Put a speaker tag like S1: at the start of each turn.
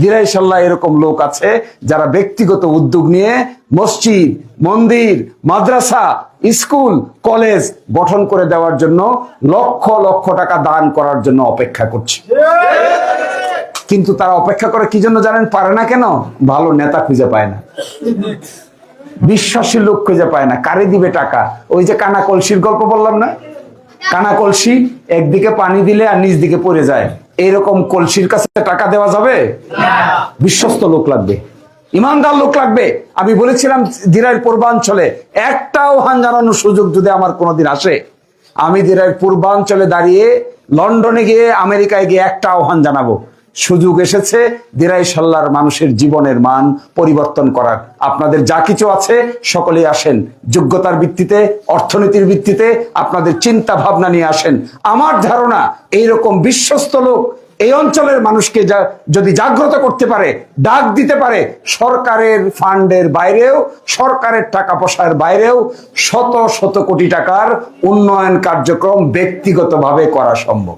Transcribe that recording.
S1: দিরাইশাল্লাহ এরকম লোক আছে যারা ব্যক্তিগত উদ্যোগ নিয়ে মসজিদ, মন্দির, মাদ্রাসা, স্কুল, কলেজ গঠন করে দেওয়ার জন্য লক্ষ লক্ষ টাকা দান করার জন্য অপেক্ষা করছে। কিন্তু তারা অপেক্ষা করে কি জন্য জানেন? পারে না কেন? ভালো নেতা খুঁজে পায় না। বিশ্বাসী লোক খুঁজে পায় না। কারে দিবে টাকা? ওই যে কানা কলসির গল্প বললাম না? কানা কলসি, একদিকে পানি দিলে আর নিচ দিকে পড়ে যায়। এইরকম কলসির কাছে টাকা দেওয়া যাবে? বিশ্বস্ত লোক লাগবে। ইমানদার লোক লাগবে। আমি বলেছিলাম দিরাই পূর্বাঞ্চলে, একটাও হান জানানোর সুযোগ যদি আমার কোনোদিন আসে, আমি দিরাই পূর্বাঞ্চলে দাঁড়িয়ে লন্ডনে গিয়ে, আমেরিকায় গিয়ে একটা আহ্বান জানাব। সুযোগ এসেছে। দিরাই সাল্লার মানুষের জীবনের মান পরিবর্তন করার। আপনাদের যা কিছু আছে, সকলেই আসেন। যোগ্যতার ভিত্তিতে, অর্থনীতির ভিত্তিতে আপনাদের চিন্তা ভাবনা নিয়ে আসেন। আমার ধারণা, এইরকম বিশ্বস্ত লোক এই অঞ্চলের মানুষকে যদি জাগ্রত করতে পারে, ডাক দিতে পারে, সরকারের ফান্ডের বাইরেও, সরকারের টাকা পয়সার বাইরেও শত শত কোটি টাকার উন্নয়ন কার্যক্রম ব্যক্তিগতভাবে করা সম্ভব।